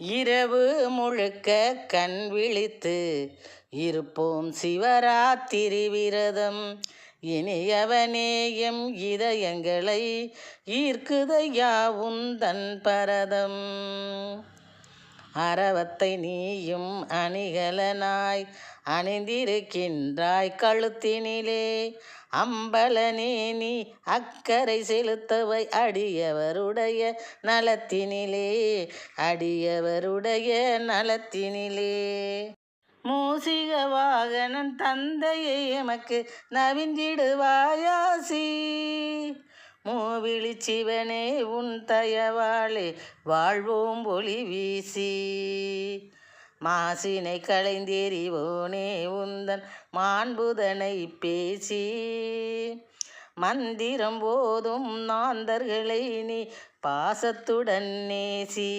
இரவு முழுக்க கண் விழித்து இருப்போம் சிவராத்திரி விரதம். இனியவனேயம் இதயங்களை ஈர்க்குதையாவும் தன் பரதம். அரவத்தை நீயும் அணிகலனாய் அணிந்திருக்கின்றாய் கழுத்தினிலே. அம்பலனே நீ அக்கறை செலுத்தவை அடியவருடைய நலத்தினிலே. அடியவருடைய நலத்தினிலே. மூசிக வாகனன் தந்தையை எமக்கு நவிந்திடுவாயாசி மோவிழி சிவனே உன் தயவாளே வாழ்வோம் ஒளி வீசி. மாசினை களைந்தெறிவோனே உந்தன் மாண்புதனை பேசி. மந்திரம் போதும் நாந்தர்களை நீ பாசத்துடன் நேசி.